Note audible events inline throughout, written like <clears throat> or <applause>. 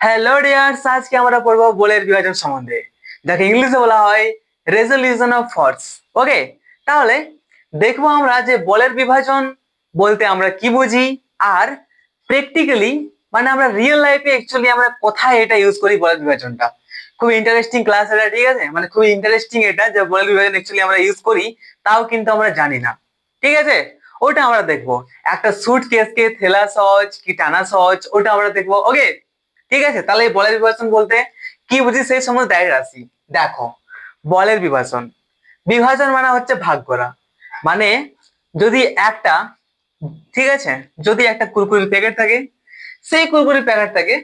Hello dears আজকে আমরা পড়ব বলের বিভাজন সম্বন্ধে। যাকে ইংলিশে বলা হয় রেজলিউশন অফ ফোর্স ওকে তাহলে দেখব আমরা যে বলের বিভাজন বলতে আমরা কি বুঝি, আর প্র্যাকটিক্যালি মানে আমরা রিয়েল লাইফে অ্যাকচুয়ালি আমরা কোথায় এটা ইউজ করি বলের বিভাজনটা। খুব ইন্টারেস্টিং ক্লাস এটা, ঠিক আছে? মানে খুব ইন্টারেস্টিং এটা যে বলের বিভাজন অ্যাকচুয়ালি আমরা ইউজ করি, তাও কিন্তু আমরা জানি না। ঠিক আছে? ওটা আমরা দেখব। একটা সুট কেসকে থেলা সহজ, কি টানা সহজ, ওটা আমরা দেখব। ওকে ঠিক আছে? তাহলে এই বলের বিভাজন বলতে কি বুঝি? সেই সম্বন্ধে দাঁড়িয়ে রাশি দেখো, বলের বিভাজন। বিভাজন মানে হচ্ছে ভাগ করা মানে যদি একটা, ঠিক আছে? যদি একটা কুরকুরির প্যাকেট থাকে, সেই কুরকুরির প্যাকেটটাকে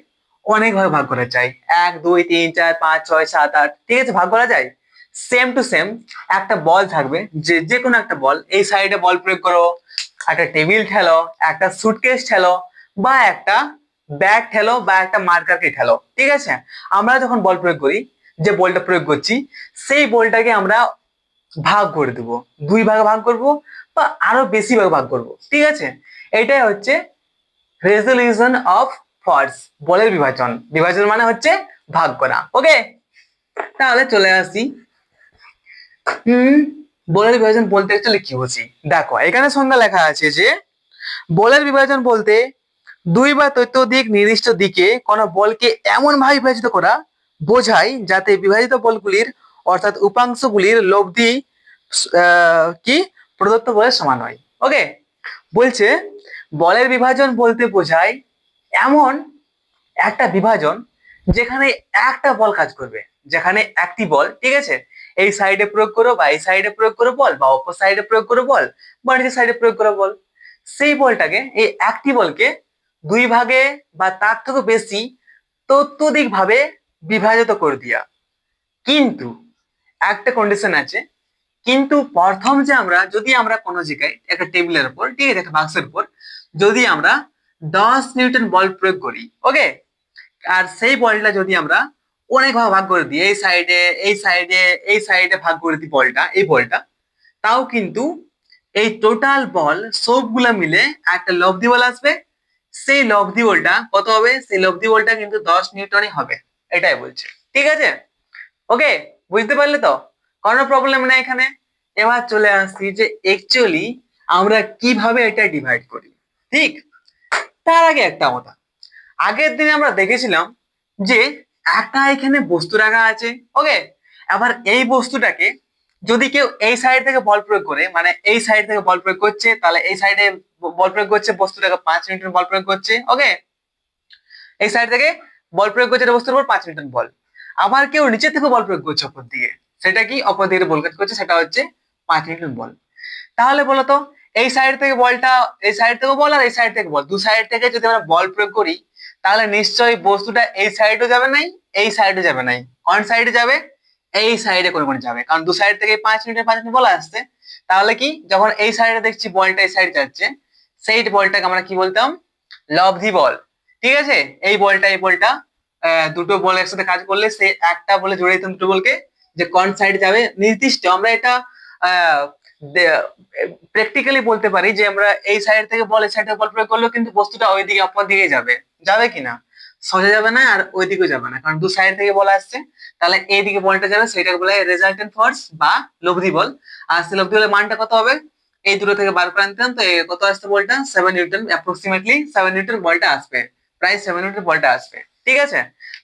অনেক ভাবে ভাগ করা যায়। এক, দুই, তিন, চার, পাঁচ, ছয়, সাত, আট, ঠিক আছে? ভাগ করা যায়। সেম টু সেম একটা বল থাকবে, যে যে কোনো একটা বল। এই সাইডে বল প্রয়োগ করো, একটা টেবিল ঠেলো, একটা সুটকেস ঠেলো, বা একটা ব্যাগ ঠেলো বা একটা মার্কারকে ঠেলো ঠিক আছে? আমরা যখন বল প্রয়োগ করি, যে বলটা প্রয়োগ করছি, সেই বলটাকে আমরা ভাগ করে দেবো। দুই ভাগে ভাগ করব বা আরও বেশি ভাগে ভাগ করব, ঠিক আছে? এটাই হচ্ছে রেজলিউশন অফ ফর্স বলের বিভাজন। বিভাজন মানে হচ্ছে ভাগ করা ওকে তাহলে চলে আসি। হুম, বলের বিভাজন বলতে অ্যাকচুয়ালি কি বুঝি? দেখো, এখানে সংজ্ঞা লেখা আছে যে, বলের বিভাজন বলতে দুই বা ততোধিক নির্দিষ্ট দিকে কোনো বলকে এমন ভাবে বিভাজিত করা বোঝায় যাতে বিভাজিত বলগুলির অর্থাৎ উপাংশগুলির লব্ধি কি প্রদত্ত বলের সমান হয়। ওকে বলছে, বলের বিভাজন বলতে বোঝায় এমন একটা বিভাজন যেখানে একটা বল কাজ করবে, যেখানে একটি বল, ঠিক আছে? এই সাইডে প্রয়োগ করো বা এই সাইডে প্রয়োগ করো বল বা অপর সাইডে প্রয়োগ করো বল বা নিচের সাইডে প্রয়োগ করো বল। সেই বলটাকে, এই একটি বলকে দুই ভাগে বা তার থেকে বেশি ততোধিক ভাবে বিভাজিত করে দিয়া। কিন্তু একটা কন্ডিশন আছে, কিন্তু প্রথম যে আমরা, যদি আমরা কোনো জায়গায় একটা টেবিলের উপর, ঠিক আছে, একটা বাক্সের উপর, যদি আমরা দশ নিউটন বল প্রয়োগ করি ওকে আর সেই বলটা যদি আমরা অনেক ভাগ ভাগ করে দিই, এই সাইডে এই সাইডে এই সাইডে ভাগ করে দিই বলটা, এই বলটা, তাও কিন্তু এই টোটাল বল সবগুলা মিলে একটা লব্ধি বল আসবে সেই লব্ধি বলটা কত হবে? সেই লব্ধি বলটা কিন্তু দশ নিউটনই হবে, এটাই বলছে। ঠিক আছে? ওকে বুঝতে পারলে তো? কোনো প্রবলেম নেই এখানে। এবার চলে আসছি যে অ্যাকচুয়ালি আমরা কীভাবে এটা ডিভাইড করি। ঠিক? তার আগে একটা কথা। আগের দিনে আমরা দেখেছিলাম যে একটা এখানে বস্তু রাখা আছে ওকে আবার এই বস্তুটাকে যদি কেউ এই সাইড থেকে বল প্রয়োগ করে মানে এই সাইড থেকে বল প্রয়োগ করছে, তাহলে এই সাইডে বল প্রয়োগ করছে বস্তুটাকে পাঁচ নিউটন বল প্রয়োগ করছে ওকে এই সাইড থেকে বল প্রয়োগ করছে একটা বস্তুর উপর পাঁচ নিউটন বল। আবার কেউ নিচে থেকে বল প্রয়োগ করছে অপর দিকে। সেটা কি? অপর দিকে বল কাজ করছে, সেটা হচ্ছে পাঁচ নিউটন বল। তাহলে বলো তো, এই সাইড থেকে বলটা, এই সাইড থেকে বল আর এই সাইড থেকে বল। দু সাইড থেকে যদি আমরা বল প্রয়োগ করি, তাহলে নিশ্চয়ই বস্তুটা এই সাইডও যাবে নাই, এই সাইডও যাবে নাই। কোন সাইডে যাবে? এই সাইডে করে করে যাবে। কারণ দু সাইড থেকে পাঁচ মিনিটের পাঁচ মিনিট বল আসছে। তাহলে কি? যখন এই সাইডে দেখছি বলটা এই সাইড যাচ্ছে সেই বলটাকে আমরা কি বলতাম? লব্ধি বল ঠিক আছে? এই বলটা এই বলটা দুটো বল একসাথে কাজ করলে সে একটা বলে জুড়ে দিতাম দুটো বলকে, যে কোন সাইড যাবে? নির্দিষ্ট, আমরা এটা প্র্যাকটিক্যালি বলতে পারি যে আমরা এই সাইড থেকে বল এই সাইডে বল প্রয়োগ করলেও কিন্তু বস্তুটা ওই দিকে অপর দিকে যাবে যাবে কিনা সোজা যাবে না আর ওই দিকেও যাবে না। কারণ দু সাইড থেকে বল আসছে, তাহলে এই দিকে বলটা যাবে সেটাকে বলে রেজাল্টেন্ট ফোর্স বা লব্ধি বল আর সেই লব্ধি বলের মানটা কত হবে? এই দুটো থেকে বার করে আনতাম তো কত আসছে বলটা? Seven newton approximately seven newton বলটা আসবে। প্রায় সেভেন নিউটন বলটা আসবে। ঠিক আছে?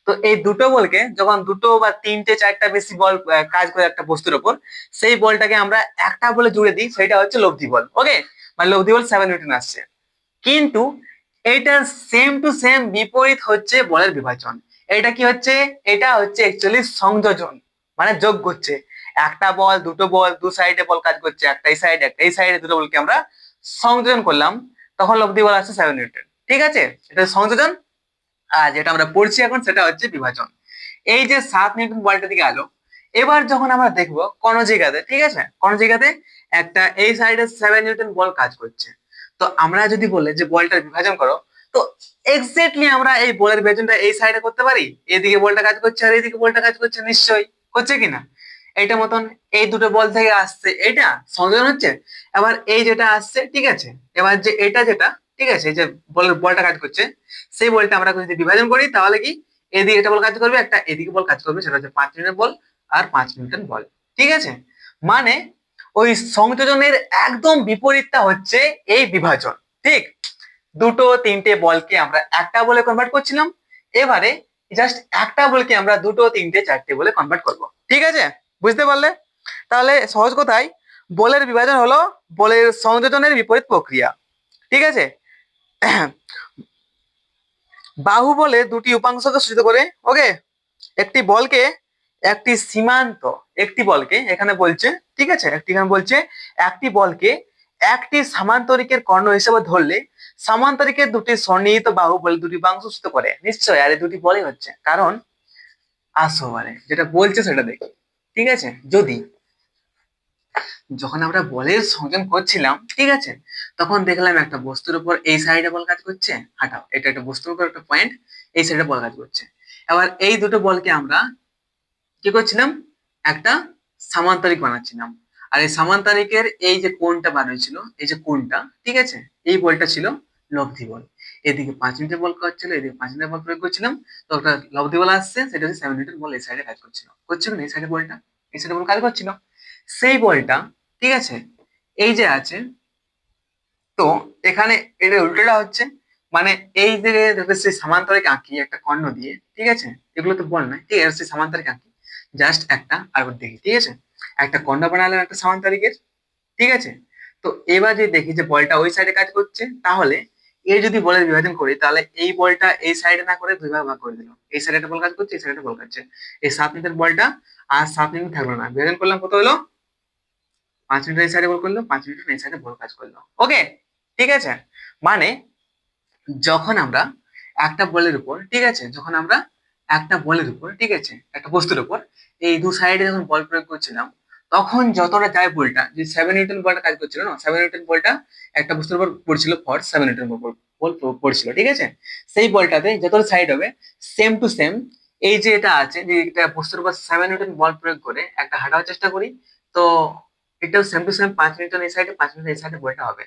তো এই দুটো বলকে যখন দুটো বা তিনটে চারটা বেশি বল কাজ করে একটা বস্তুর ওপর, সেই বলটাকে আমরা একটা বলে জুড়ে দিই, সেটা হচ্ছে লব্ধি বল। ওকে মানে লব্ধি বল সেভেন নিউটন আসছে। কিন্তু এইটার সেম টু সেম বিপরীত হচ্ছে বলের বিভাজন। এটা কি হচ্ছে? এটা হচ্ছে অ্যাকচুয়ালি সংযোজন মানে যোগ করছে। একটা বল, দুটো বল, দু সাইডে বল কাজ করছে, একটা এই সাইড একটা এই সাইডে দুটো বলকে আমরা সংযোজন করলাম। তখন লব্ধি বল আসছে সেভেন নিউটন ঠিক আছে? এটা সংযোজন। আর যেটা আমরা পড়ছি এখন সেটা হচ্ছে বিভাজন। এই যে সাত নিউটন বলটা দিকে আলো, এবার যখন আমরা দেখব কোন জায়গাতে ঠিক আছে? কোন জায়গাতে একটা এই সাইডে সেভেন নিউটন বল কাজ করছে। তো আমরা যদি বলে যে বলটার বিভাজন করো, তো এক্স্যাক্টলি আমরা এই বলের বিভাজনটা এই সাইডে করতে পারি? এদিকে বলটা কাজ করছে আর এইদিকে বলটা কাজ করছে নিশ্চয়ই। হচ্ছে কিনা? এইটা মতন এই দুটো বল থেকে আসছে এটা সংযোজন হচ্ছে? এবার এই যেটা আসছে, ঠিক আছে? এবার যে এটা যেটা, ঠিক আছে? যে বলের বলটা কাজ করছে, সেই বলটা আমরা যদি বিভাজন করি, তাহলে কি? এদিকে একটা বল কাজ করবে, একটা এদিকে বল কাজ করবে, সেটা হচ্ছে পাঁচ মিনিটের বল আর পাঁচ মিনিটের বল, ঠিক আছে? মানে ওই সংযোজনের একদম বিপরীতটা হচ্ছে এই বিভাজন, ঠিক? দুটো তিনটে বলকে আমরা একটা বলে কনভার্ট করছিলাম, এবারে জাস্ট একটা বলকে আমরা দুটো তিনটে চারটে বলে কনভার্ট করব, ঠিক আছে? বুঝতে পারলে? তাহলে সহজ কথায় বলের বিভাজন হলো বলের সংযোজনের বিপরীত প্রক্রিয়া। ঠিক আছে? <clears throat> বাহু বলে দুটি উপাংশকে সূচিত করে, ওকে? একটি বলকে, একটি সীমান্ত, একটি বলকে, এখানে বলছে, ঠিক আছে? একটি এখানে বলছে, একটি বলকে একটি সামান্তরিকের কর্ণ হিসেবে ধরলে সামান্তরিকের দুটি সন্নিহিত বাহু বলে দুটি উপাংশ সূচিত করে। নিশ্চয় আর এই দুটি বলই হচ্ছে। কারণ, আসো মানে যেটা বলছে সেটা দেখি। ঠিক আছে? যদি যখন আমরা বলের সংযোজন করছিলাম, ঠিক আছে? তখন দেখলাম একটা বস্তুর উপর এই সাইডে বল কাজ করছে, হাঁটাও। এটা একটা বস্তুর উপর একটা পয়েন্ট এই সাইডে বল কাজ করছে। এবার এই দুটো বলকে আমরা কি করছিলাম? একটা সামান্তরিক বানাচ্ছিলাম। আর এই সামান্তরিকের এই যে কোণটা বার হয়েছিল, এই যে কোণটা, ঠিক আছে? এই বলটা ছিল লব্ধি বল। এদিকে পাঁচ মিনিটের বল করছিল এদিকে পাঁচ মিনিটের বল প্রয়োগ করছিলাম। তো একটা লব্ধি বল আসছে, সেটা হচ্ছে সেভেন মিনিটের বল এই সাইডে কাজ করছিল। করছিল এই সাইডে বলটা এই সাইডে বল কাজ করছিল? সেই বলটা ঠিক আছে? এই যে আছে, তো এখানে এটা উল্টোটা হচ্ছে মানে এই যে সেই সামান্তরিক আঁকি একটা কর্ণ দিয়ে, ঠিক আছে? এগুলো তো বল নয়, ঠিক আছে সামান্তরিক আঁকি। জাস্ট একটা আর দেখি ঠিক আছে? একটা কর্ণ বানালাম একটা সামান্তরিকের, ঠিক আছে? তো এবার যদি দেখি যে বলটা ওই সাইডে কাজ করছে, তাহলে এর যদি বলের বিভাজন করি, তাহলে এই বলটা এই সাইডে না করে দুই ভাগ ভাগ করে দিল এই সাইডে একটা বল কাজ করছে, এই সাইডে একটা বল কাজছে এই সাত মিনিটের বলটা আর সাত মিনিট থাকল না। বিভাজন করলাম, কত হলো? পাঁচ মিনিট এই সাইডে বল করল, পাঁচ মিনিট এই সাইডে বল কাজ করল। ওকে ঠিক আছে? মানে যখন আমরা একটা বলের উপর, ঠিক আছে? যখন আমরা একটা বলের উপর, ঠিক আছে? একটা বস্তুর উপর, এই দু সাইডে যখন বল প্রয়োগ করছিলাম তখন যতটা যায় বলটা, যে সেভেন নিউটন বলটা কাজ করছিল না সেভেন নিউটন বলটা একটা বস্তুর উপর পড়ছিল ফর সেভেন নিউটন বল পড়ছিল, ঠিক আছে? সেই বলটাতে যতটা সাইড হবে সেম টু সেম এই যে এটা আছে, যে এটা বস্তুর উপর সেভেন নিউটন বল প্রয়োগ করে একটা হাঁটার চেষ্টা করি, তো এটাও সেম টু সেম পাঁচ নিউটন এই সাইডে পাঁচ নিউটন এই সাইডে বলটা হবে।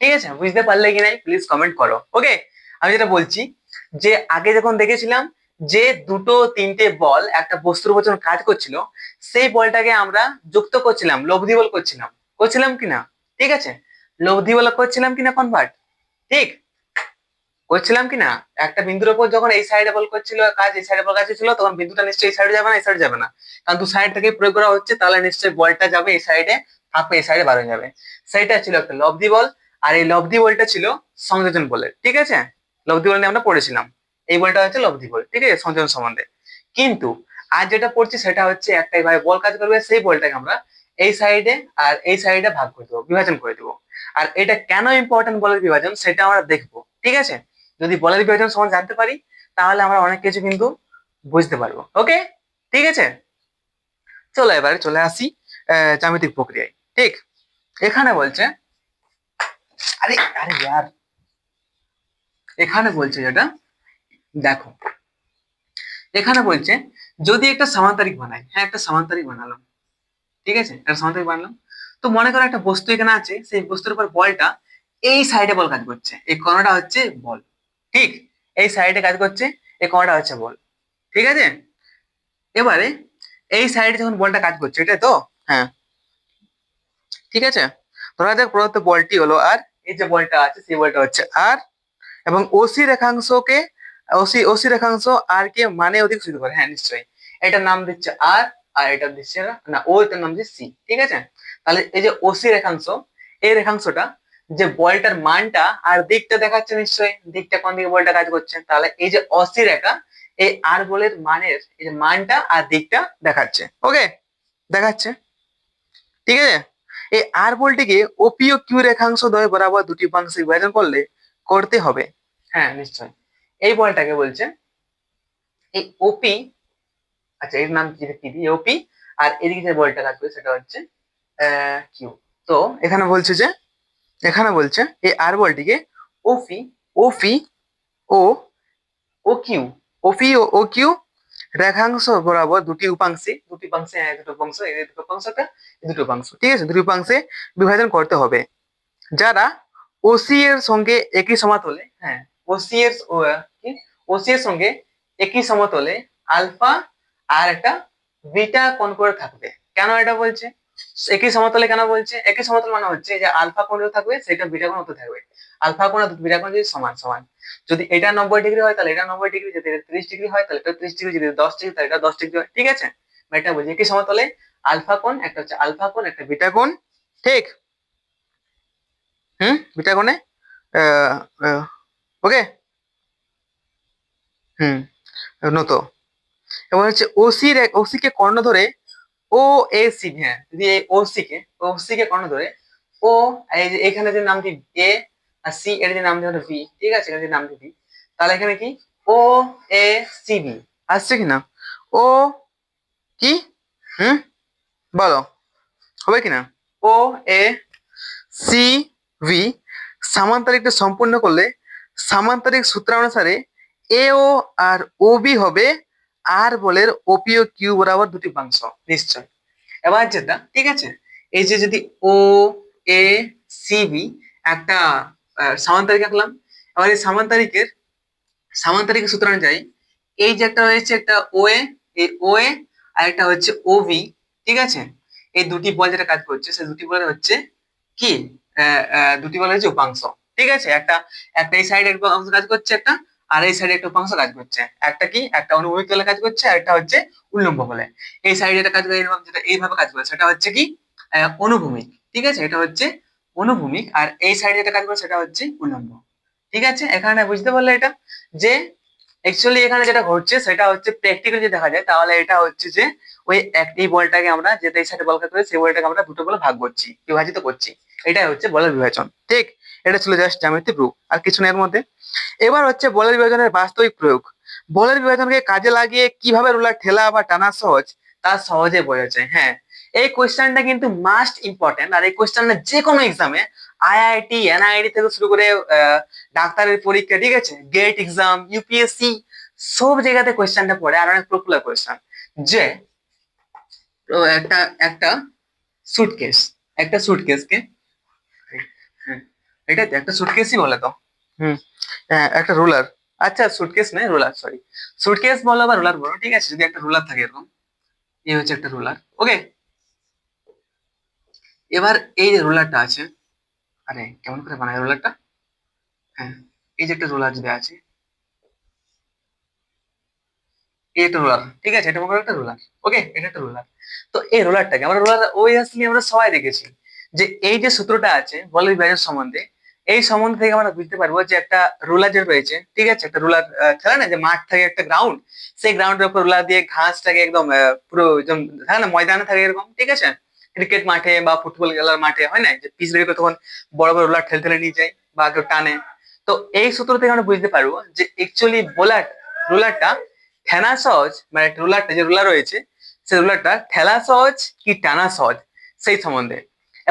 ঠিক আছে? বুঝতে পারলে কি নাই? প্লিজ কমেন্ট করো ওকে আমি যেটা বলছি, যে আগে যখন দেখেছিলাম যে দুটো তিনটে বল একটা বস্তুর উপর কাজ করছিল, সেই বলটাকে আমরা যুক্ত করছিলাম লব্ধি বল করছিলাম। করছিলাম কিনা? ঠিক আছে? লব্ধি বল করছিলাম কিনা কনভার্ট ঠিক? করছিলাম কিনা? একটা বিন্দুর উপর যখন এই সাইডে বল করছিল, কাজ এই সাইডে বল কাজ ছিল তখন বিন্দুটা নিশ্চয়ই এই সাইডে যাবে না, এই সাইডে যাবে না। কারণ দু সাইড থেকে প্রয়োগ করা হচ্ছে, তাহলে নিশ্চয়ই বলটা যাবে এই সাইডে থাকবে এই সাইডে বার হয়ে যাবে। সেইটা ছিল একটা লব্ধি বল আর এই লব্ধি বলটা ছিল সংযোজন বলের। ঠিক আছে? লব্ধি বল নিয়ে আমরা পড়েছিলাম। এই বলটা হচ্ছে লব্ধি বল ঠিক আছে? সংযোজন সম্বন্ধে। কিন্তু আজ যেটা পড়ছি সেটা হচ্ছে একটাই ভাবে বল কাজ করবে, সেই বলটাকে আমরা এই সাইডে আর এই সাইডে ভাগ করে দেবো, বিভাজন করে দেবো। আর এটা কেন ইম্পর্টেন্ট বলের বিভাজন সেটা আমরা দেখব, ঠিক আছে? যদি বলের বিভাজন সম্বন্ধে জানতে পারি, তাহলে আমরা অনেক কিছু কিন্তু বুঝতে পারব, ওকে? ঠিক আছে? চলো এবারে চলে আসি জ্যামিতিক প্রক্রিয়ায়, ঠিক? এখানে বলছে, আরে আরে, ইয়ার। এখানে বলছে যেটা দেখো। এখানে বলছে, যদি একটা সামান্তরিক বানাই হ্যাঁ একটা সামান্তরিক বানালাম। ঠিক আছে? একটা সামান্তরিক বানালাম। তো মনে করো একটা বস্তু এখানে আছে, সেই বস্তুর উপর বলটা এই সাইডে বল কাজ করছে। এই কর্ণটা হচ্ছে বল। ঠিক? এই সাইডে কাজ করছে, এই কর্ণটা হচ্ছে বল। ঠিক আছে? এবারে এই সাইডে যখন বলটা কাজ করছে এটা তো? হ্যাঁ। ঠিক আছে? ধরা যাক প্রদত্ত বলটি হলো আর, এই যে বলটা আছে, সেই বলটা হচ্ছে আর, এবং ওসি রেখাংশকে ওসি ওসি রেখাংশ আর কে মানে অধিক শুরু করে। হ্যাঁ নিশ্চয়ই। এটার নাম দিচ্ছে আর আর এটা দিচ্ছে না ও এটার নাম দিচ্ছে সি, ঠিক আছে? তাহলে এই যে ওসি রেখাংশ, এই রেখাংশটা যে বলটার মানটা আর দিকটা দেখাচ্ছে নিশ্চয়ই, দিকটা কোন দিকে বলটা কাজ করছে? তাহলে এই যে অসি রেখা, এই আর বলের মানের, এই যে মানটা আর দিকটা দেখাচ্ছে, ওকে? দেখাচ্ছে, ঠিক আছে? এই আর বলটিকে ওপি ও কিউ রেখাংশ দ্বয় বরাবর দুটি উপাংশে বিভাজন করলে, করতে হবে। হ্যাঁ নিশ্চয় এই বলটাকে বলছে, এই ওপি আচ্ছা এর নাম কি? দিই ওপি আর এদিকে যে বলটা থাকবে সেটা হচ্ছে কিউ তো এখানে বলছে যে, এখানে বলছে, এই আর বলটিকে ওপি ওপি ও ও কিউ ওপি ও ও কিউ রেখাংশ বরাবর দুটি উপাংশে দুটি উপাংশে হ্যাঁ দুটো উপাংশ, এই দুটো উপাংশটা, এই দুটো উপাংশ, ঠিক আছে? দুটি উপাংশে বিভাজন করতে হবে। যারা ওসি এর সঙ্গে একই সমাতলে হ্যাঁ ওসি এর ওসি এর সঙ্গে একই সমতলে আলফা আর একটা বিটা কোণ করে থাকবে। কেন এটা বলছে? একই সমতলে কেন বলছে? একই সমতল মানে হচ্ছে যে আলফা কোণ থাকবে, সেটা বিটা কোণ থাকবে। আলফা কোণ আর বিটা কোণ যদি সমান সমান। যদি এটা নব্বই ডিগ্রি হয়, তাহলে এটা নব্বই ডিগ্রি। যদি এটা ত্রিশ ডিগ্রি হয়, তাহলে এটা ত্রিশ ডিগ্রি। যদি দশ ডিগ্রি, তাহলে এটা দশ ডিগ্রি হয়। ঠিক আছে? আমি এটা বলছি একই সমতলে আলফা কোণ, একটা হচ্ছে আলফা কোণ, একটা বিটা কোণ। ঠিক? হুম? বিটা কোণে? ওকে হুম নত এবার হচ্ছে ওসির ওসি কে কর্ণ ধরে ও এ সি হ্যাঁ যদি এই ওসি কে ওসি কে কর্ণ ধরে ও এই যে এখানে যে নামটি এ আর সি এর যে নাম দিয়ে ভি ঠিক আছে? এখানে যে নামটি ভি তাহলে এখানে কি? ও এ সি বি আসছে কি না ও কি? হুম, বলো, হবে কি না ও এ সি ভি সামান্তরিকটা সম্পূর্ণ করলে সামান্তরিক সূত্রানুসারে এ ও আর ও বি হবে আর বলের ওপি ও কিউ বরাবর দুটি বাংশ নিশ্চয়। এবার যেটা, ঠিক আছে? এই যে যদি ও এ সি বি একটা সামান্তরিক আঁকলাম, এবার এই সামান্তরিকের সামান্তরিক সূত্র অনুযায়ী, এই যে একটা রয়েছে একটা ও এ এই ও এ আর একটা হচ্ছে ও ঠিক আছে? এই দুটি বল যেটা কাজ করছে, সেই দুটি বলের হচ্ছে কি? দুটি বলের হচ্ছে উপাংশ, ঠিক আছে? একটা একটা এই সাইডে একটা অংশ কাজ করছে একটা আর এই সাইডে একটা উপাংশ কাজ করছে। একটা কি? একটা অনুভূমিক তলে কাজ করছে, আর একটা হচ্ছে উল্লম্ব বলে এই সাইডে একটা কাজ করে এরকম যেটা এইভাবে কাজ করে, সেটা হচ্ছে কি? অনুভূমিক। ঠিক আছে? এটা হচ্ছে অনুভূমিক, আর এই সাইডে যেটা কাজ করে, সেটা হচ্ছে উল্লম্ব। ঠিক আছে? এখানে বুঝতে পারলে এটা? যে অ্যাকচুয়ালি এখানে যেটা ঘটছে, সেটা হচ্ছে প্র্যাকটিক্যালি যদি দেখা যায়, তাহলে এটা হচ্ছে যে ওই এই বলটাকে আমরা যেটা এই সাইডে বল কাজ করে, সেই বলটাকে আমরা দুটো বলে ভাগ করছি, বিভাজিত করছি। এটাই হচ্ছে বলের বিভাজন। ঠিক? এটা ছিল জাস্ট জ্যামিতি প্রুফ আর কিছু নেই এর মধ্যে। এবার হচ্ছে বলের বিভাজনের বাস্তবিক প্রয়োগ। বলের বিভাজনকে কাজে লাগিয়ে কীভাবে রুলার ঠেলা বা টানা সহজ, তা সহজে বোঝা যায়। হ্যাঁ এই কোয়েশ্চেনটা কিন্তু মাস্ট ইম্পর্টেন্ট আর এই কোয়েশ্চেনটা যে কোনো এক্সামে আইআইটি এনআইটি থেকে শুরু করে ডাক্তারের পরীক্ষা, ঠিক আছে? গেট এক্সাম ইউপিএসসি সব জায়গাতে কোয়েশ্চেনটা পড়ে আর অনেক পপুলার কোয়েশ্চেন যে একটা একটা সুটকেস একটা সুটকেসকে এটা তো একটা সুটকেসই বলে তো হুম। হ্যাঁ, একটা রুলার। আচ্ছা সুটকেস নয় রুলার সরি সুটকেস বলো বা রুলার বলো ঠিক আছে যদি একটা রুলার থাকে এরকম। এই হচ্ছে একটা রুলার ওকে এবার এই যে রুলারটা আছে আরে কেমন করে বানায় রুলারটা? হ্যাঁ এই যে একটা রুলার যদি আছে এই একটা রুলার ঠিক আছে এটা একটা রুলার ওকে এটা একটা রুলার। তো এই রুলারটাকে আমরা রুলার ওই আসলে আমরা সবাই দেখেছি যে এই যে সূত্রটা আছে বলের বিভাজন সম্বন্ধে এই সম্বন্ধে থেকে আমরা বুঝতে পারব যে একটা রুলার যে রয়েছে, ঠিক আছে? একটা রুলার থাকে না যে মাঠ থাকে একটা গ্রাউন্ড সেই গ্রাউন্ডের উপর রুলার দিয়ে ঘাসটাকে একদম পুরো একদম থাকে না, ময়দানে থাকে এরকম, ঠিক আছে? ক্রিকেট মাঠে বা ফুটবল খেলার মাঠে, হয় না? যে পিচ করে তখন বড় বড় রোলার ঠেলে ঠেলে নিয়ে যায় বা কেউ টানে। তো এই সূত্র থেকে আমরা বুঝতে পারব যে অ্যাকচুয়ালি বোলার রুলারটা ঠেনা সহজ মানে রুলারটা যে রুলার রয়েছে, সেই রুলারটা ঠেলা সহজ কি টানা সহজ, সেই সম্বন্ধে।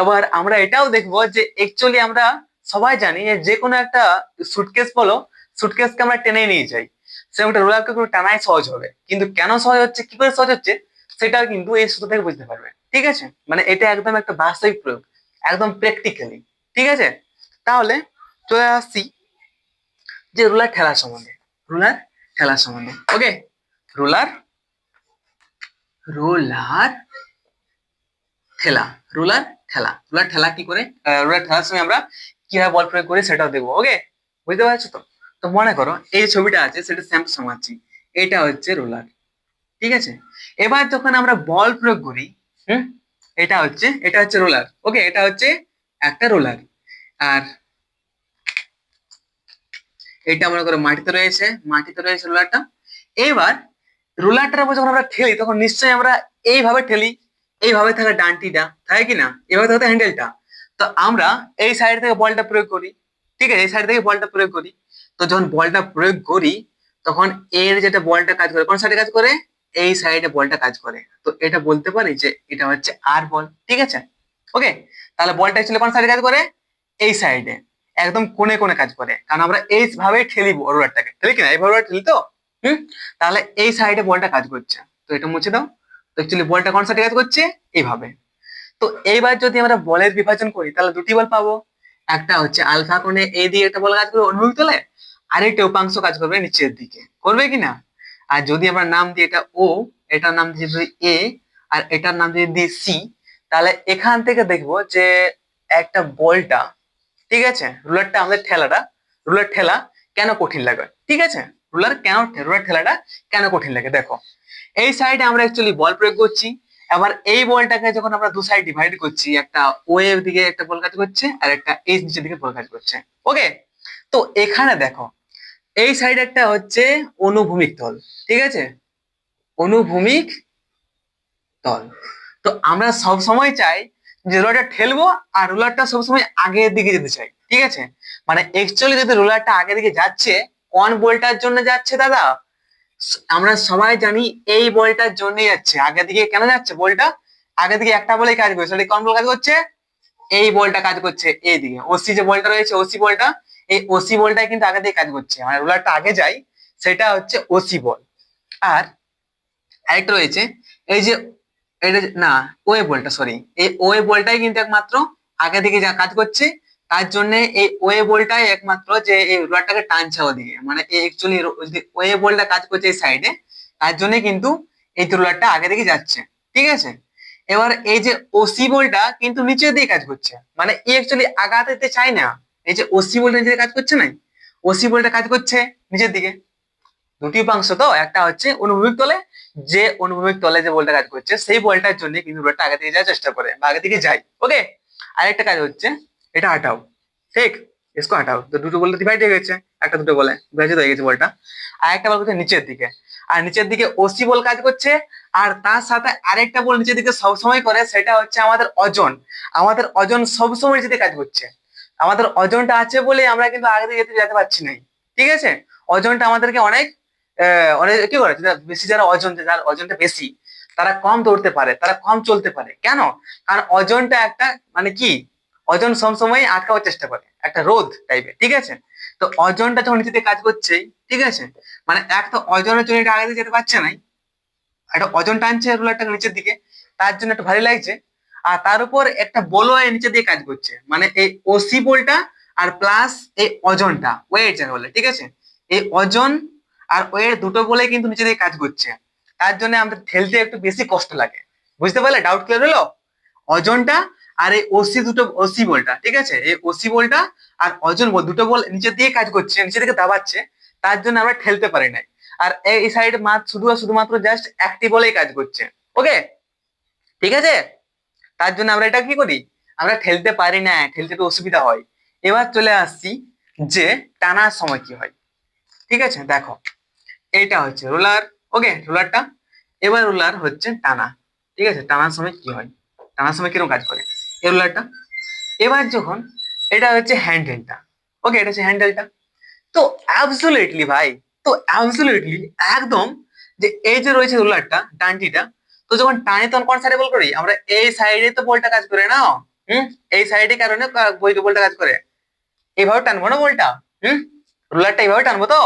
এবার আমরা এটাও দেখব যে অ্যাকচুয়ালি আমরা সবাই জানি যে কোনো একটা সুটকেস বলো সুটকেসকে আমরা টেনে নিয়ে যাই। সেরকম একটা রোলারকে কোনো টানাই সহজ হবে। কিন্তু কেন সহজ হচ্ছে, কি করে সহজ হচ্ছে সেটা কিন্তু এই সূত্র থেকে বুঝতে পারবে। ঠিক আছে? মানে এটা একদম একটা বাস্তবিক প্রয়োগ, একদম প্র্যাকটিক্যালি ঠিক আছে? তাহলে চলে আসছি যে রুলার ঠেলা সম্বন্ধে। রুলার ঠেলা সম্বন্ধে। ওকে রুলার রুলার খেলা। রুলার খেলা। রুলার খেলা কি করে? রুলার খেলার সময় আমরা কীভাবে বল প্রয়োগ করি সেটাও দেখব ওকে বুঝতে পারছ তো? তো মনে করো, এই ছবিটা আছে, সেটা স্যামসাং আছে। এটা হচ্ছে রোলার, ঠিক আছে? এবার যখন আমরা বল প্রয়োগ করি, হুম? এটা হচ্ছে এটা হচ্ছে রোলার ওকে এটা হচ্ছে একটা রোলার। আর এটা মনে করো মাটিতে রয়েছে মাটিতে রয়েছে রোলারটা। এবার রোলারটার উপর যখন আমরা ঠেলি, তখন নিশ্চয়ই আমরা এইভাবে ঠেলি, এইভাবে থাকে ডানটিটা থাকে কি না? এইভাবে থাকে হ্যান্ডেলটা তো আমরা এই সাইড থেকে বলটা প্রয়োগ করি। ঠিক আছে? এই সাইড থেকে বলটা প্রয়োগ করি। তো যখন বলটা প্রয়োগ করি, তখন এর যেটা বলটা কাজ করে, কোন সাইডে কাজ করে? এই সাইডে বলটা কাজ করে। তো এটা বলতে পারি যে এটা হচ্ছে আর বল। ঠিক আছে? ওকে তাহলে বলটা অ্যাকচুয়ালি কোন সাইডে কাজ করে? এই সাইডে একদম কোণে কোণে কাজ করে। কারণ আমরা এইভাবে ঠেলি রোলারটাকে ঠেলি কিনা এইভাবে ঠেলি তো? হুম? তাহলে এই সাইডে বলটা কাজ করছে। তো এটা মুছে দাও। তো অ্যাকচুয়ালি বলটা কোন সাইডে কাজ করছে? এইভাবে। তো এইবার যদি আমরা বলের বিভাজন করি, তাহলে দুটি বল পাবো। একটা হচ্ছে আলফা কোণে এই দিকে একটা বল কাজ করবে অনুভূমিক তলে, আরেকটা উপাংশ কাজ করবে নিচের দিকে। করবে কি না? আর যদি আমরা নাম দিই এটা ও এটার নাম দিয়ে যদি এ আর এটার নাম যদি দিই সি তাহলে এখান থেকে দেখব যে একটা বলটা, ঠিক আছে? রুলারটা আমাদের ঠেলাটা, রুলার ঠেলা কেন কঠিন লাগে? ঠিক আছে? রুলার কেন, রুলার ঠেলাটা কেন কঠিন লাগে? দেখো, এই সাইডে আমরা অ্যাকচুয়ালি বল প্রয়োগ করছি। এবার এই বলটাকে যখন আমরা দু সাইড ডিভাইড করছি, একটা ও এর দিকে একটা বল কাজ করছে, আর একটা এইচ নিচের দিকে বল কাজ করছে। ওকে তো এখানে দেখো, এই সাইড একটা হচ্ছে অনুভূমিক তল, ঠিক আছে? অনুভূমিক তল। তো আমরা সব সময় চাই যে রোলারটা ঠেলবো আর রুলারটা সবসময় আগের দিকে যেতে চাই, ঠিক আছে? মানে অ্যাকচুয়ালি যদি রুলারটা আগের দিকে যাচ্ছে, কোন বলটার জন্য যাচ্ছে দাদা? আমরা সবাই জানি এই বলটার জন্যই যাচ্ছে। আগে দিকে কেন যাচ্ছে বলটা? আগে দিকে একটা বলেই কাজ করছে। কোন বল কাজ করছে? এই বলটা কাজ করছে এই দিকে ওসি যে বলটা রয়েছে ওসি বলটা, এই ওসি বলটাই কিন্তু আগে দিয়ে কাজ করছে। মানে রুলারটা আগে যাই, সেটা হচ্ছে ওসি বল। আর আরেকটা রয়েছে, এই যে এটা না ওয়ে বলটা সরি এই ওয়ে বলটাই কিন্তু একমাত্র আগে দিকে যা কাজ করছে তার জন্য এই ওয়ে বলটাই একমাত্র যে এই রুলারটাকে টানছে ওদিকে। মানে অ্যাকচুয়ালি ওয়ে বলটা কাজ করছে এই সাইডে তার জন্য কিন্তু এই রুলারটা আগে দিকে যাচ্ছে, ঠিক আছে? এবার এই যে ওসি বলটা কিন্তু নিচের দিকে কাজ করছে। মানে ই অ্যাকচুয়ালি আগাতে যেতে চায় না। এই যে ওসি বলটা নিচে কাজ করছে না ওসি বলটা কাজ করছে নিচের দিকে। দুটি উপাংশ তো, একটা হচ্ছে অনুভূমিক তলে, যে অনুভূমিক তলে যে বলটা কাজ করছে, সেই বলটার জন্য কিন্তু বলটা আগে থেকে যাওয়ার চেষ্টা করে বা আগে থেকে যায় ওকে আরেকটা কাজ হচ্ছে এটা হাটাও ঠিক? স্কো হাটাও তো দুটো বলতে ডিভাইড হয়ে গেছে। একটা দুটো বলে। ভেজে হয়ে গেছে বলটা। আর একটা বল করছে নিচের দিকে। আর নিচের দিকে ওসি বল কাজ করছে। আর তার সাথে আরেকটা বল নিচের দিকে সবসময় করে, সেটা হচ্ছে আমাদের অজন। আমাদের অজন সবসময় নিচের দিকে কাজ করছে। আমাদের অজনটা আছে বলে আমরা কিন্তু আগে দিকে যেতে যেতে পারছি না ঠিক আছে? অজনটা আমাদেরকে অনেক অনেক কি করে? বেশি, যারা অজন, যার অজনটা বেশি, তারা কম দৌড়তে পারে, তারা কম চলতে পারে। কেন? কারণ অজনটা একটা মানে কি? ওজন সবসময় আটকাবার চেষ্টা করে। একটা রোদ টাইপের ঠিক আছে? তো অজনটা যখন নিচে দিয়ে কাজ করছে, ঠিক আছে? মানে এক তো ওজনের জন্য এটা আগে যেতে পারছে না একটা অজন টানছে রোলারটা নিচের দিকে, তার জন্য একটু ভারী লাগছে। আর তার উপর একটা এর নিচে দিয়ে কাজ করছে। মানে এই ওসি বলটা আর প্লাস এই ওজনটা ওয়েট যাকে বলে, ঠিক আছে? এই অজন আর ওয়েট দুটো বলে কিন্তু নিচে দিয়ে কাজ করছে। তার জন্য আমাদের ঠেলতে একটু বেশি কষ্ট লাগে। বুঝতে পারলে? ডাউট ক্লিয়ার হলো? ওজনটা আর এই ওসি দুটো ওসি বলটা, ঠিক আছে? এই ওসি বলটা আর ওজন বল, দুটো বল নিচে দিয়ে কাজ করছে নিচে দিকে দাবাচ্ছে, তার জন্য আমরা ঠেলতে পারি নাই। আর এই সাইড মাত্র শুধু আর শুধুমাত্র জাস্ট একটি বলেই কাজ করছে ওকে ঠিক আছে? তার জন্য আমরা এটা কি করি? আমরা ঠেলতে পারি না ঠেলতে একটু অসুবিধা হয়। এবার চলে আসছি যে টানার সময় কি হয়। ঠিক আছে? দেখো, এটা হচ্ছে রোলার ওকে রোলারটা, এবার রোলার হচ্ছে টানা। ঠিক আছে? টানার সময় কি হয়? টানার সময় কীরকম কাজ করে? এই রোলারটা এবার যখন এটা হচ্ছে হ্যান্ডেলটা ওকে এটা হচ্ছে হ্যান্ডেলটা তো অ্যাবসুলেটলি ভাই, তো অ্যাবসুলেটলি একদম যে এই যে রয়েছে রোলারটা ডান্টিটা, তো যখন টানি তখন কোন সাইডে বল করি? আমরা এই সাইডে তো বলটা কাজ করে না। হুম? এই সাইডে কারণে বলটা কাজ করে। এইভাবে টানবো না বলটা? হুম? রোলারটা এইভাবে টানবো তো?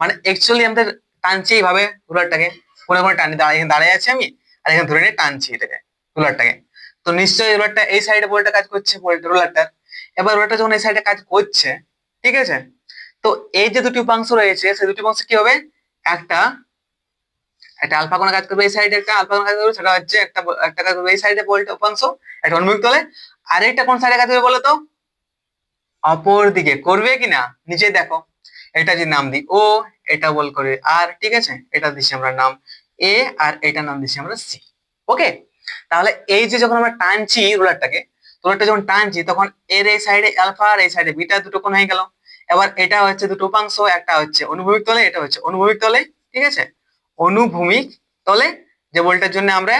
মানে অ্যাকচুয়ালি আমাদের টানছি এইভাবে রোলারটাকে কোনে কোনে টানি দাঁড়িয়ে দাঁড়িয়ে আছি আমি, আর এখানে ধরে নিয়ে টানছি এটাকে রোলারটাকে তো নিশ্চয়ই রোলারটা এই সাইডে বলটা কাজ করছে রোলারটার। এবার রোলারটা যখন এই সাইডে কাজ করছে, ঠিক আছে? তো এই যে দুটি উপাংশ রয়েছে, সেই দুটি উপাংশ কি হবে? একটা একটা আলফা কোণে কাজ করবে এই সাইডে একটা আলফা কোণে কাজ করবে সেটা হচ্ছে একটা একটা কাজ করবে এই সাইডে বলটা উপাংশ, একটা অনুভূমিক তলে। আরেকটা কোন সাইডে কাজ করবে বলো তো? অপর দিকে, করবে কিনা নিচে দেখো। এটা যে নাম দিই, ও, এটা বল করে আর, ঠিক আছে? এটা দিচ্ছি আমরা নাম এ আর এটা নাম দিচ্ছি আমরা সি ওকে তাহলে এই যে যখন আমরা টানছি রোলারটাকে রোলারটা যখন টানছি তখন এর এই সাইডে আলফা আর এই সাইডে বিটা দুটো কোণ হয়ে গেল। এবার এটা হচ্ছে দুটো উপাংশ, একটা হচ্ছে অনুভূমিক তলে, এটা হচ্ছে অনুভূমিক তলে, ঠিক আছে? অনুভূমিক তলে যে বলটার জন্য আমরা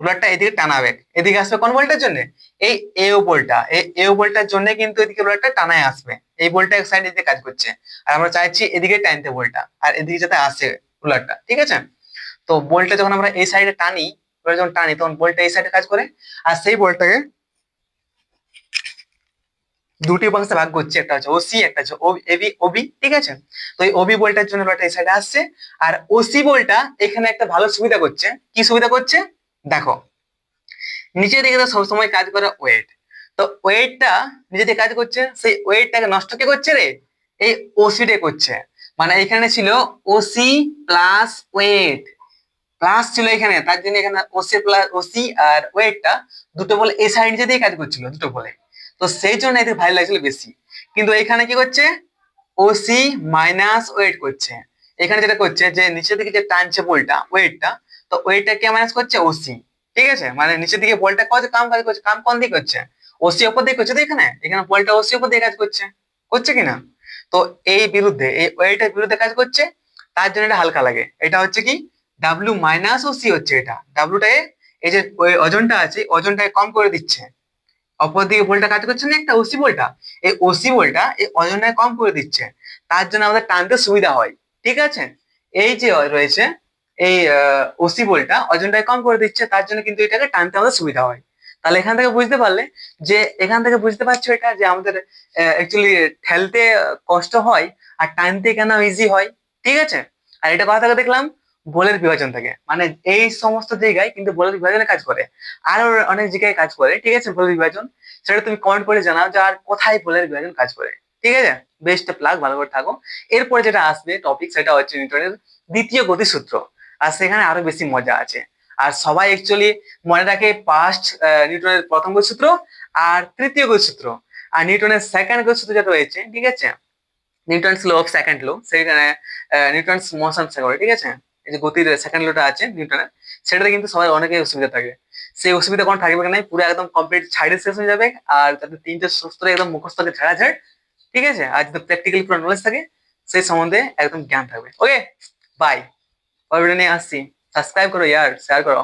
রোলারটা এদিকে টানাবে। এদিকে আসবে কোন বলটার জন্য? এই এও বলটা। এই এও বলটার জন্য কিন্তু এদিকে রোলারটা টানায় আসবে। এই বলটা এক সাইড এদিকে কাজ করছে। আর আমরা চাইছি এদিকে টানতে বলটা, আর এদিকে যাতে আসে রোলারটা ঠিক আছে? তো বলটা যখন আমরা এই সাইডে টানি রোলার যখন টানি, তখন বলটা এই সাইডে কাজ করে। আর সেই বলটাকে দুটি উপাংশে ভাগ করছে, একটা হচ্ছে ওসি একটা হচ্ছে এবি ওবি ঠিক আছে? তো এই ওবি বলটার জন্য রোলারটা এই সাইডে আসছে। আর ওসি বলটা এখানে একটা ভালো সুবিধা করছে। কি সুবিধা করছে? দেখো, নিচের দিকে তো সবসময় কাজ করে ওয়েট তো ওয়েটটা নিচে দিকে কাজ করছে, সেই ওয়েটটাকে নষ্ট কে করছে রে? এই ওসিডে করছে। মানে এখানে ছিল ওসি প্লাস ওয়েট প্লাস ছিল এখানে, তার জন্য এখানে ওসি প্লাস ওসি আর ওয়েটটা দুটো বলে এই সাইড নিচে দিয়ে কাজ করছিল, দুটো বলে। তো সেই জন্য এদের ভালো লাগছিল বেশি। কিন্তু এখানে কি করছে? ওসি মাইনাস ওয়েট করছে। এখানে যেটা করছে, যে নিচের দিকে যে টানছে বলটা ওয়েটটা তো ওয়েটটা কে মাইনাস করছে ওসি ঠিক আছে? মানে নিচের দিকে বলটা কত কাম কাজ করছে, কাম কোন দিকে করছে? ওসি ওপর দিকে করছে তো এখানে? এখানে বলটা ওসি ওপর দিকে কাজ করছে। করছে কিনা তো এই বিরুদ্ধে, এই ওয়েটের বিরুদ্ধে কাজ করছে, তার জন্য এটা হালকা লাগে। এটা হচ্ছে কি? ডাব্লিউ মাইনাস ও সি হচ্ছে এটা। ডাব্লিউটাকে এই যে ওই ওজনটা আছে ওজনটাকে কম করে দিচ্ছে। অপর দিকে বলটা কাজ করছে না একটা ওসি বলটা এই ওসি বলটা এই ওজনটাকে কম করে দিচ্ছে। তার জন্য আমাদের টানতে সুবিধা হয়। ঠিক আছে? এই যে রয়েছে, এই ওসি বলটা ওজনটাকে কম করে দিচ্ছে, তার জন্য কিন্তু এটাকে টানতে আমাদের সুবিধা হয়। তাহলে এখান থেকে বুঝতে পারলে যে, এখান থেকে বুঝতে পারছ এটা যে আমাদের অ্যাকচুয়ালি ঠেলতে কষ্ট হয়, আর টানতে কেন ইজি হয়। ঠিক আছে? আর এটা কথা দেখলাম বলের বিভাজন থেকে। মানে এই সমস্ত জায়গায় কিন্তু বলের বিভাজনে কাজ করে। আরও অনেক জায়গায় কাজ করে। ঠিক আছে? বলের বিভাজন। সেটা তুমি কমেন্ট করে জানাও যে আর কোথায় বলের বিভাজন কাজ করে। ঠিক আছে? বেস্ট প্লাগ ভালো করে থাকো। এরপরে যেটা আসবে টপিক সেটা হচ্ছে নিউটনের দ্বিতীয় গতিসূত্র। আর সেখানে আরও বেশি মজা আছে। আর সবাই অ্যাকচুয়ালি মনে রাখে ফার্স্ট নিউটনের প্রথম গতিসূত্র আর তৃতীয় গতিসূত্র। আর নিউটনের সেকেন্ড গতিসূত্র যেটা রয়েছে, ঠিক আছে? Newton's law of second law সেখানে নিউটনস মোশন সেকেন্ড ঠিক আছে? যে গতির সেকেন্ড লোটা আছে নিউটনের সেটাতে কিন্তু সবাই অনেকে অসুবিধা থাকে। সেই অসুবিধা কোনো থাকবে না পুরো একদম কমপ্লিট ছাইডে শেষ হয়ে যাবে, আর তাতে তিনটে সূত্র একদম মুখস্থ থেকে ছাড়া ঝাড় ঠিক আছে? আর যদি প্র্যাকটিক্যালি পুরো নলেজ থাকে, সেই সম্বন্ধে একদম জ্ঞান থাকবে। ওকে বাই পরের ভিডিও নিয়ে আসছি। সাবস্ক্রাইব করো, ইয়ার শেয়ার করো।